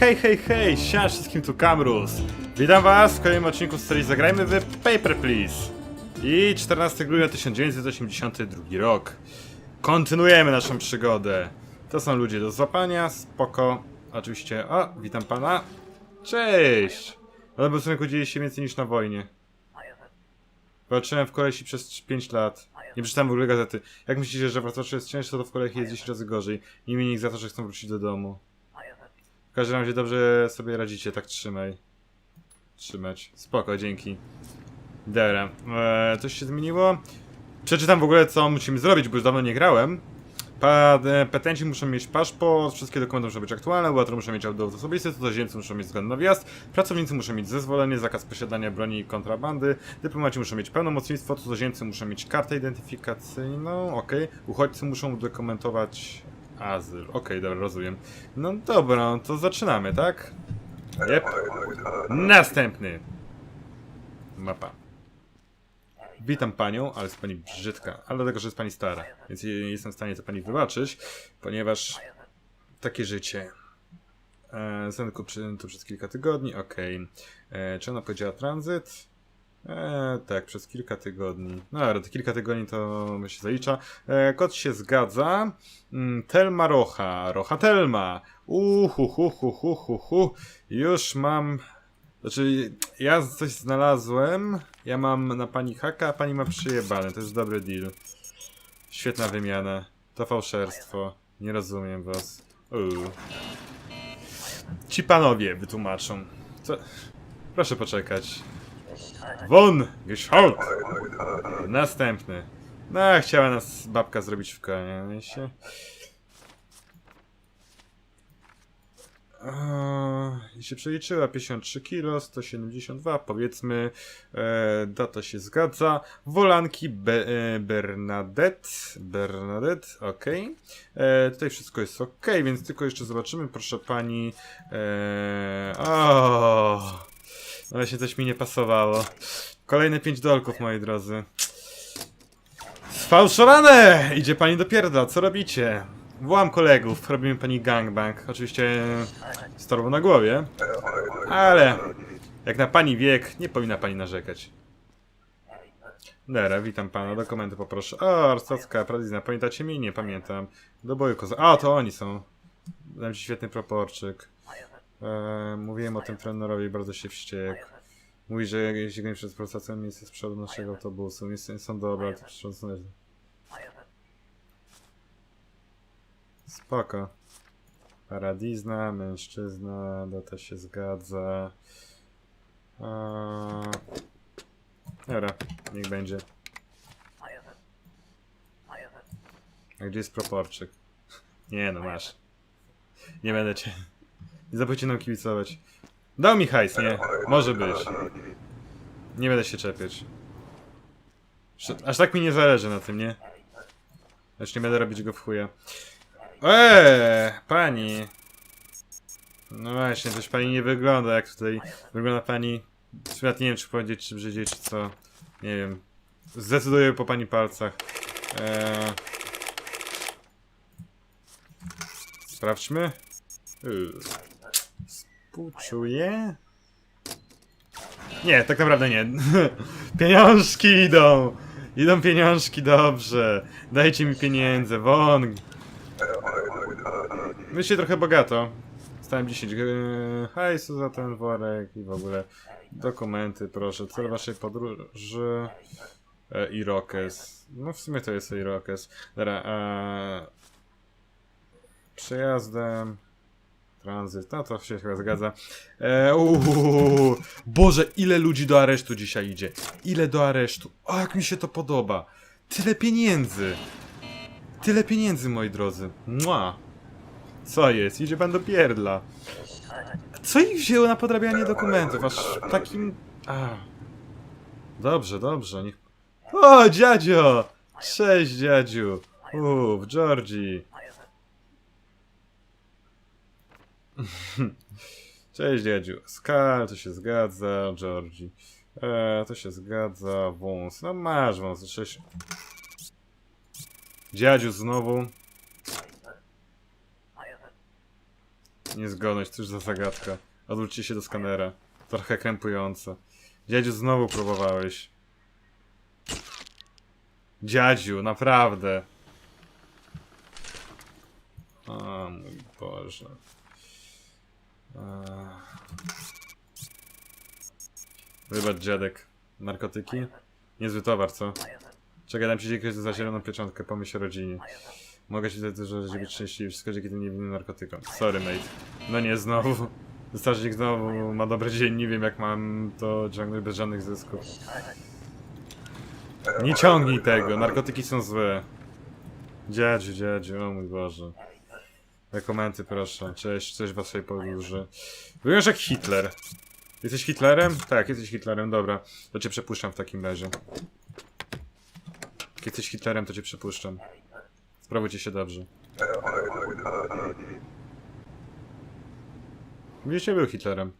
Hej, hej, hej, siema wszystkim tu Kamrus. Witam was w kolejnym odcinku z serii Zagrajmy w Paper Please. I 14 grudnia 1982 rok. Kontynuujemy naszą przygodę. To są ludzie do złapania, spoko. Oczywiście, o, witam pana. Cześć! Ale bez rynku dzieje się więcej niż na wojnie. Walczyłem w kolesi przez 5 lat. Nie przeczytałem w ogóle gazety. Jak myślicie, że w Wrocławiu jest ciężko, to w kolei jest 10 razy gorzej. Nie mieli ich za to, że chcą wrócić do domu. W każdym razie dobrze sobie radzicie, tak trzymaj. Trzymać. Spoko, dzięki. Dobra, eee, coś się zmieniło? Przeczytam w ogóle co musimy zrobić, bo już dawno nie grałem. Pa, e, petenci muszą mieć paszport, wszystkie dokumenty muszą być aktualne, obywatele muszą mieć dowód osobisty, cudzoziemcy muszą mieć zgodę na wjazd, pracownicy muszą mieć zezwolenie, zakaz posiadania broni i kontrabandy, dyplomaci muszą mieć pełnomocnictwo, cudzoziemcy muszą mieć kartę identyfikacyjną, okej, uchodźcy muszą udokumentować azyl, okej, dobra, rozumiem. No dobra, to zaczynamy, tak? Yep. Następny. Mapa. Witam panią, ale jest pani brzydka, ale dlatego, że jest pani stara, więc nie jestem w stanie to pani wybaczyć, ponieważ takie życie. E, Zenku przy, tu przez kilka tygodni, okej. E, Czy ona powiedziała tranzyt? E, tak, przez kilka tygodni. No ale kilka tygodni to się zalicza. E, kot się zgadza. Mm, Telma Rocha. Rocha Telma. Uhu, hu, hu, hu, hu, hu. Już mam... Znaczy, ja coś znalazłem. Ja mam na pani haka, a pani ma przyjebane. To jest dobry deal. Świetna wymiana. To fałszerstwo. Nie rozumiem was. Ci panowie wytłumaczą. Co? Proszę poczekać. Won! Geschaut! Następny. No, chciała nas babka zrobić w konie. się. Eee, I się przeliczyła 53 kg, 172, powiedzmy, e, data się zgadza. Wolanki Be, e, Bernadette, Bernadette, ok. E, tutaj wszystko jest ok, więc tylko jeszcze zobaczymy, proszę pani. E, o, no właśnie coś mi nie pasowało. Kolejne 5 dolków, moi drodzy. Sfałszowane! Idzie pani do pierda, co robicie? Wołam kolegów, robimy pani gangbang. Oczywiście z torbą na głowie. Ale jak na pani wiek, nie powinna pani narzekać. Dobra, witam pana, dokumenty poproszę. O, Arstocka, Pradizna, pamiętacie mnie? Nie pamiętam. Do boju koza. A, to oni są. Dam ci świetny proporczyk. E, mówiłem o tym trenerowi, bardzo się wściekł. Mówi, że jeśli go nie przez procesem miejsce z przodu naszego autobusu. Miejsce są dobre, ale to są Spoko. Paradizna, mężczyzna, data się zgadza. Eee... Dobra, niech będzie. A gdzie jest proporczyk? Nie no, masz. Nie będę cię. Nie zapójcie nam kibicować. Dał mi hajs, nie? Może być. Nie będę się czepiać. Aż tak mi nie zależy na tym, nie? Już nie będę robić go w chuja. Eee, pani. No właśnie, coś pani nie wygląda jak tutaj. Wygląda pani. Świat nie wiem czy powiedzieć, czy brzydziej, czy co. Nie wiem. Zdecyduję po pani palcach. Eee. Sprawdźmy. Współczuję? Nie, tak naprawdę nie. Pieniążki idą! Idą pieniążki, dobrze. Dajcie mi pieniądze, won. Myślę trochę bogato. Stałem 10 yy, hajsu za ten worek i w ogóle dokumenty, proszę. Cel waszej podróży e, Irokes. No w sumie to jest Irokes. Dobra, e, przejazdem. Tranzyt, no to się chyba zgadza. E, uuu, Boże, ile ludzi do aresztu dzisiaj idzie. Ile do aresztu. O, jak mi się to podoba. Tyle pieniędzy. Tyle pieniędzy, moi drodzy. Mua. Co jest? Idzie pan do pierdla. Co ich wzięło na podrabianie dokumentów? Aż takim... Dobrze, dobrze. Niech... O, dziadzio! Cześć, dziadziu. Uuu, w Cześć, dziadziu. Skal, to się zgadza. Georgii. E, to się zgadza. Wąs. No masz wąs. Cześć. Dziadziu znowu. Niezgodność, cóż za zagadka. Odwróćcie się do skanera. Trochę krępujące. Dziadziu, znowu próbowałeś. Dziadziu, naprawdę. O mój Boże. Wybacz, dziadek. Narkotyki? Niezły towar, co? Czekaj, dam ci dziękuję za zieloną pieczątkę, pomyśl o rodzinie. Mogę ci dać dużo, żeby być szczęśliwy, wszystko dzięki tym niewinnym narkotykom. Sorry, mate. No nie, znowu. Strażnik znowu ma dobry dzień, nie wiem jak mam to ciągnąć bez żadnych zysków. Nie ciągnij tego, narkotyki są złe. Dziadziu, dziadziu, o mój Boże. Rekomendy proszę, cześć, coś waszej podróży. Wyglądasz jak Hitler. Jesteś Hitlerem? Tak, jesteś Hitlerem, dobra. To cię przepuszczam w takim razie. Jak jesteś Hitlerem, to cię przepuszczam. Sprawujcie się dobrze. Nie był Hitlerem.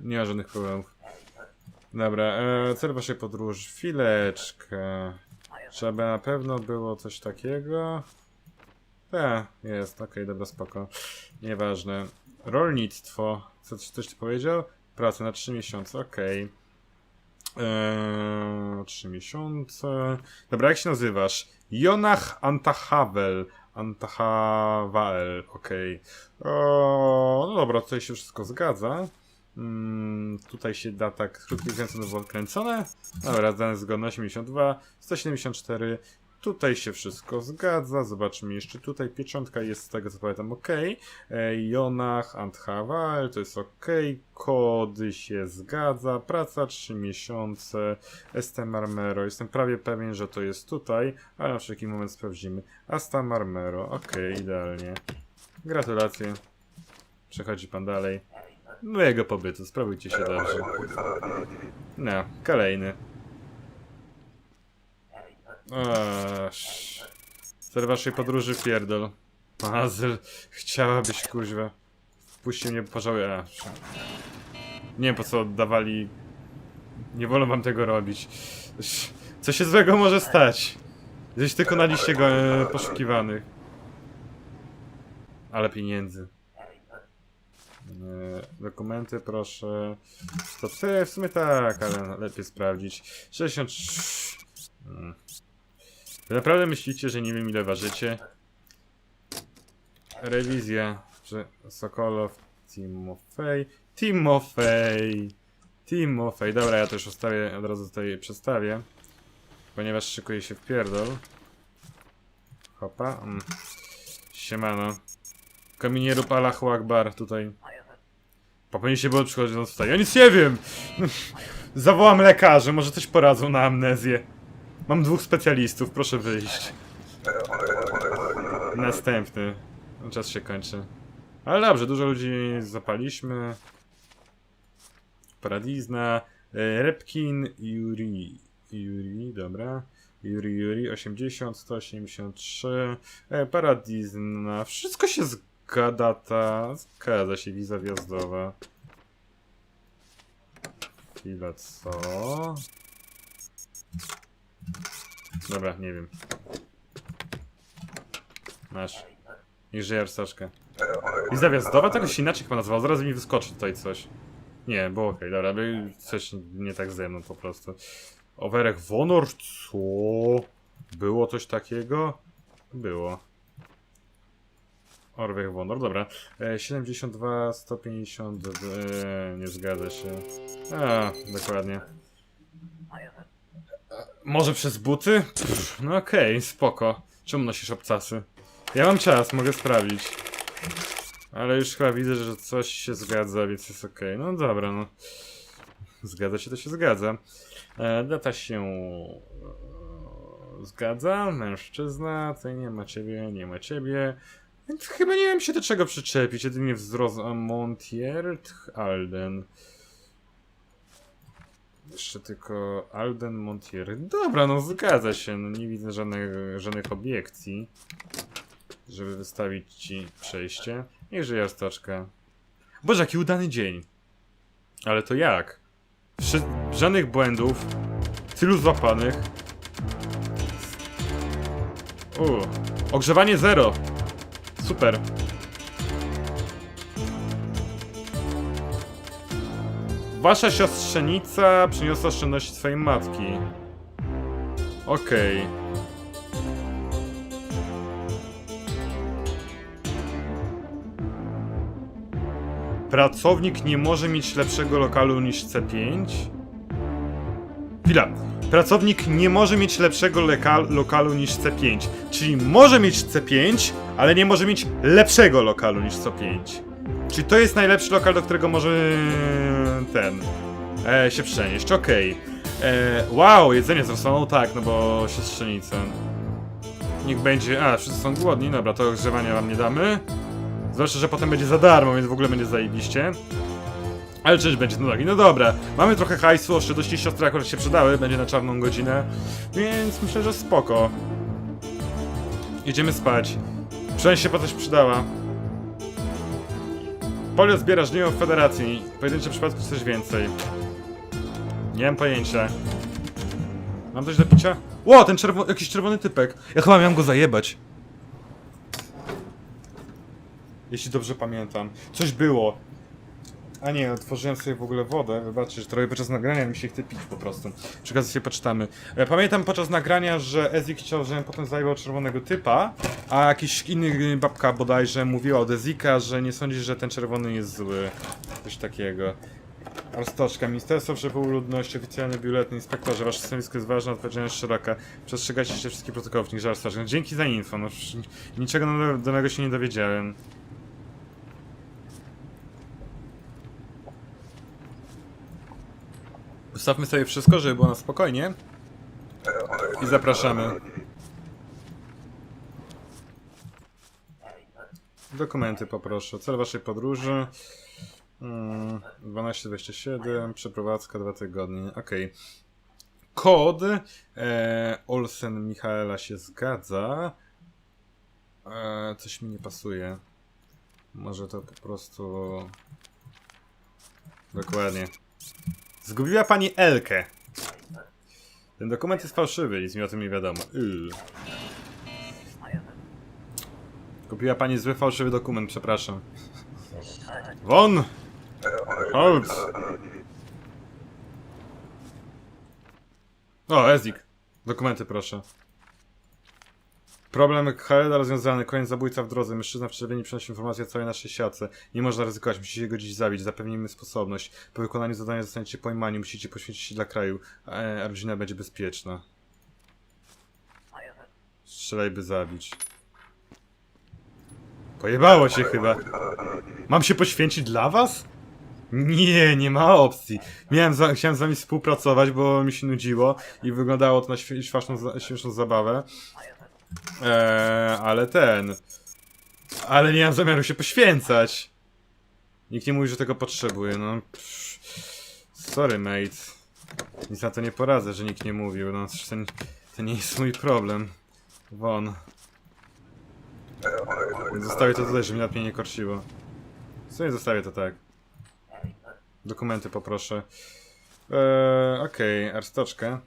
Nie ma żadnych problemów. Dobra, e, cel waszej podróży. Chwileczkę. Trzeba na pewno było coś takiego. Tak, jest, okej, dobra, spoko. Nieważne. Rolnictwo. Co, coś ty powiedział? Praca na 3 miesiące, okej. Eee, 3 miesiące. Dobra, jak się nazywasz? Jonach Antahavel. Antahawael, okej. O, No dobra, tutaj się wszystko zgadza. Mm, tutaj się da tak krótkie kręcone było kręcone. Dobra, dane zgodne 82, 174. Tutaj się wszystko zgadza. Zobaczmy jeszcze tutaj. Pieczątka jest z tego co pamiętam ok. Jonach, Anthawael to jest ok. Kody się zgadza. Praca 3 miesiące. Este Marmero. Jestem prawie pewien, że to jest tutaj, ale na wszelki moment sprawdzimy. Asta Marmero. Ok, idealnie. Gratulacje. Przechodzi pan dalej. Mojego pobytu. Sprawujcie się dobrze. No, kolejny. Cel waszej podróży pierdol. Mazel, chciałabyś kuźwa. Wpuśćcie mnie, pożałuję. Nie wiem po co oddawali. Nie wolno wam tego robić. Co się złego może stać? Jesteś tylko na liście go, e, poszukiwanych. Ale pieniędzy. E, Dokumenty proszę. To w sumie tak, ale lepiej sprawdzić. 63. Hmm. Wy naprawdę myślicie, że nie wiem ile ważycie? Rewizja, że Sokolow, Timofej, Timofej, Timofej. Dobra, ja to już ustawię, od razu tutaj przedstawię, ponieważ szykuje się w pierdol. Hopa. Mm. Siemano. Kaminieru Allahu Akbar tutaj. Powinien się było przychodząc tutaj. Ja nic nie wiem! Zawołam lekarzy, może coś poradzą na amnezję. Mam dwóch specjalistów, proszę wyjść. Następny. Czas się kończy. Ale dobrze, dużo ludzi zapaliśmy. Paradizna. e, Repkin, Yuri. Yuri, dobra. Yuri, Yuri, 80, 183. E, Paradizna. Wszystko się zgada, ta. Zgadza się, wiza wjazdowa. Chwila, co? Dobra, nie wiem. Masz. Niech żyje arsaczka. Wiza wjazdowa? Tego się inaczej chyba nazywał. Zaraz mi wyskoczy tutaj coś. Nie, było okej, dobra, by coś nie tak ze mną po prostu. Overek Wonor, co? Było coś takiego? Było. Orwech Wonor, dobra. E, 72, 150, e, nie zgadza się. A, dokładnie. Może przez buty? Pff, no okej, spoko. Czemu nosisz obcasy? Ja mam czas, mogę sprawdzić. Ale już chyba widzę, że coś się zgadza, więc jest okej. No dobra, no. Zgadza się, to się zgadza. E, data się e, zgadza. Mężczyzna, tutaj nie ma ciebie, nie ma ciebie. Więc chyba nie wiem się do czego przyczepić. Jedynie wzrost a Montiert, Alden. Jeszcze tylko Alden Montier. Dobra, no zgadza się. No, nie widzę żadnych, żadnych obiekcji, żeby wystawić ci przejście. Niech żyje stoczka. Boże, jaki udany dzień. Ale to jak? Żadnych błędów. Tylu złapanych. U, ogrzewanie zero. Super. Wasza siostrzenica przyniosła oszczędności swojej matki. Okej. Pracownik nie może mieć lepszego lokalu niż C5? Chwila. Pracownik nie może mieć lepszego lokalu niż C5. Czyli może mieć C5, ale nie może mieć lepszego lokalu niż C5. Czyli to jest najlepszy lokal, do którego może ten e, się przenieść. Okej. E, Wow, jedzenie zostało tak, no bo siostrzenica. Niech będzie. A, wszyscy są głodni, dobra, to ogrzewania wam nie damy. Zwłaszcza, że potem będzie za darmo, więc w ogóle będzie zajebiście. Ale czyż będzie no tak. No dobra, mamy trochę hajsu, oszczędności siostry akurat się przydały, będzie na czarną godzinę, więc myślę, że spoko. Idziemy spać. Przynajmniej się po coś przydała. Polio zbiera żniwo w federacji. W pojedynczym przypadku coś więcej. Nie mam pojęcia. Mam coś do picia? Ło, ten czerwo jakiś czerwony typek. Ja chyba miałem go zajebać. Jeśli dobrze pamiętam. Coś było. A nie, otworzyłem sobie w ogóle wodę. Wybaczcie, że trochę podczas nagrania mi się chce pić po prostu. Przy sobie poczytamy. E, Pamiętam podczas nagrania, że Ezik chciał, żebym potem zajebał czerwonego typa, a jakiś inny babka bodajże mówiła od Ezika, że nie sądzi, że ten czerwony jest zły. Coś takiego. Arstoczka, Ministerstwo Przepływu Ludności, oficjalny biuletyn, inspektorze, wasze stanowisko jest ważne, odpowiedzialność szeroka. Przestrzegajcie się wszystkich protokołów, żal strażnych. Dzięki za info, no przecież niczego no- nowego się nie dowiedziałem. Ustawmy sobie wszystko, żeby było na spokojnie. I zapraszamy. Dokumenty poproszę. Cel waszej podróży. Mm, 1227, przeprowadzka 2 tygodnie. Okej. Kod. E, Olsen Michaela się zgadza. E, coś mi nie pasuje. Może to po prostu. Dokładnie. Zgubiła pani Elkę. Ten dokument jest fałszywy, nic mi o tym nie wiadomo. Kupiła pani zły fałszywy dokument, przepraszam. Won! Chodź! O, Ezik. Dokumenty proszę. Problem Haleda rozwiązany. Koniec zabójca w drodze. Mężczyzna w czerwieni przynosi informację o całej naszej siatce. Nie można ryzykować. Musicie go dziś zabić. Zapewnimy sposobność. Po wykonaniu zadania zostaniecie pojmani. Musicie poświęcić się dla kraju. E, a rodzina będzie bezpieczna. Strzelaj, by zabić. Pojebało się chyba. Mam się poświęcić dla was? Nie, nie ma opcji. Miałem za, chciałem z wami współpracować, bo mi się nudziło i wyglądało to na śmieszną, śmieszną zabawę. Eee, ale ten. Ale nie mam zamiaru się poświęcać. Nikt nie mówi, że tego potrzebuje, no. Sorry, mate. Nic na to nie poradzę, że nikt nie mówił, no. To, to nie jest mój problem. Won. Zostawię to tutaj, żeby nad mnie nie korciło. W sumie zostawię to tak. Dokumenty poproszę. Eee, Okej, okay, arstoczkę.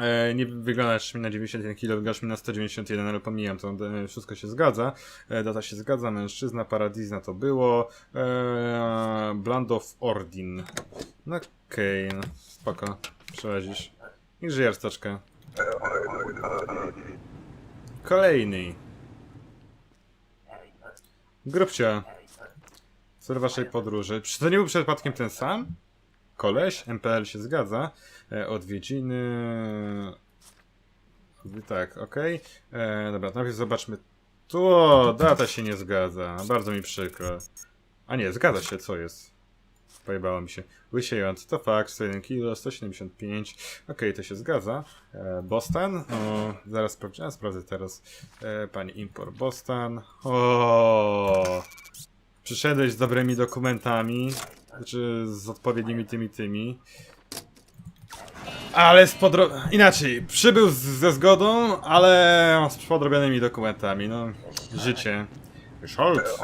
E, nie wyglądasz mi na 91 kg, wyglądasz mi na 191, ale pomijam to, e, wszystko się zgadza. E, data się zgadza, mężczyzna, paradizna to było. E, Bland of Ordin. No okej, okay, no spoko, przełazisz. I żyje arstoczkę. Kolejny. Grubcia. Cel waszej podróży. Czy to nie był przypadkiem ten sam? Koleś, MPL się zgadza. E, odwiedziny. Tak, okej. E, Dobra, najpierw zobaczmy. Tu, o, data się nie zgadza. Bardzo mi przykro. A nie, zgadza się, co jest? Pojebało mi się. Łysiejąc, to fakt, 101 kg, 175. Okej, to się zgadza. E, Boston. O, zaraz sprawdzę, sprawdzę teraz. E, pani Impor Boston. O, Przyszedłeś z dobrymi dokumentami. Znaczy z odpowiednimi tymi tymi. Ale z podro... Inaczej, przybył z, ze zgodą, ale z podrobionymi dokumentami, no. Życie. Scholz.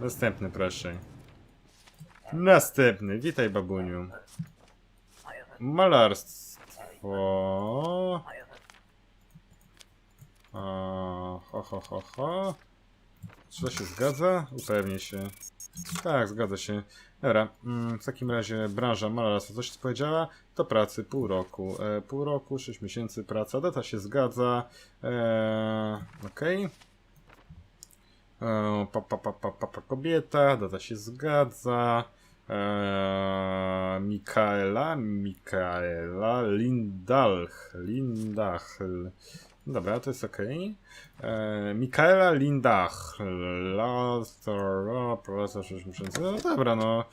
Następny, proszę. Następny, witaj babuniu. Malarstwo. O, ho, ho, ho, ho. Czy to się zgadza? Upewnij się. Tak, zgadza się. Dobra, mm, w takim razie branża malarstwa, coś ci powiedziała? Do pracy pół roku. E, pół roku, 6 miesięcy praca, data się zgadza. E, Okej. E, Pa, pa, pa, pa, pa, pa, kobieta, data się zgadza. E, Mikaela, Mikaela Lindalch, Lindachl. Dobra, to jest okej. E, Mikaela Lindach. Profesor 6 miesięcy. No dobra, no.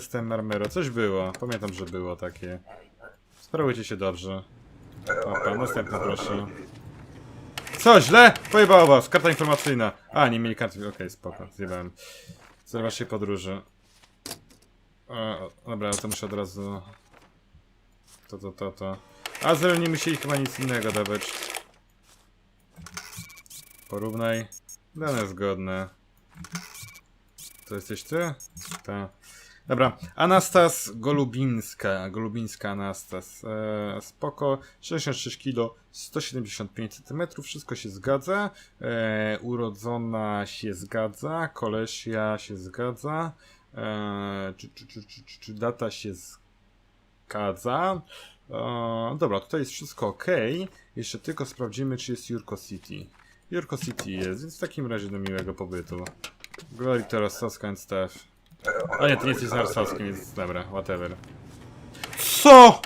STM Marmero. Coś było. Pamiętam, że było takie. Sprawujcie się dobrze. Opa, następny proszę. Co, źle? Pojebało was. Karta informacyjna. A, nie mieli karty. Okej, spoko. Zjebałem. Z waszej podróży. E, dobra, to muszę od razu... To, to, to, to. A zero nie musieli chyba nic innego dawać. Porównaj. Dane zgodne. To jesteś ty? Tak. Dobra, Anastas Golubińska, Golubińska Anastas, e, spoko, 66 kg, 175 cm, wszystko się zgadza, e, urodzona się zgadza, kolesia się zgadza, e, czy, czy, czy, czy, czy, data się zgadza, dobra, tutaj jest wszystko ok, jeszcze tylko sprawdzimy, czy jest Jurko City. Jurko City jest, więc w takim razie do miłego pobytu. Glory to Rostowska and stuff. O nie, ty nie jesteś z Rostowskim, więc dobra, whatever. CO?!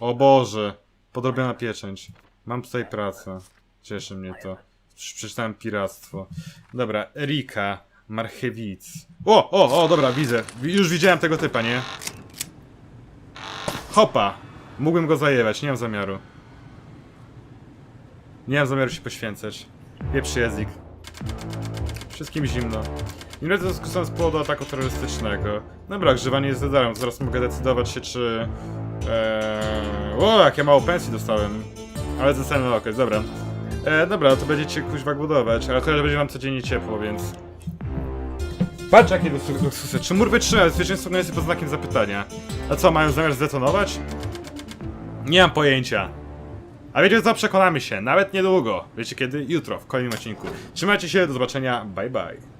O Boże! Podrobiona pieczęć. Mam tutaj pracę. Cieszy mnie to. Prze- Przeczytałem piractwo. Dobra, Erika. Marchewic. O, o, o, dobra, widzę. Wi- Już widziałem tego typa, nie? Hopa! Mógłbym go zajewać, nie mam zamiaru. Nie mam zamiaru się poświęcać. Pieprzy język. Wszystkim zimno. Nie radzę dyskusją z powodu ataku terrorystycznego. Dobra, grzewanie jest za darmo, zaraz mogę decydować się czy... Eee... O, jak ja mało pensji dostałem. Ale zostanę na okres, dobra. E, dobra, to będziecie kuźwa budować, ale chociaż będzie wam codziennie ciepło, więc... Patrz jakie luksu- luksusy. Czy mur wytrzyma? Nie jest pod znakiem zapytania. A co, mają zamiar zdetonować? Nie mam pojęcia. A wiecie co? Przekonamy się, nawet niedługo. Wiecie kiedy? Jutro, w kolejnym odcinku. Trzymajcie się, do zobaczenia, bye bye.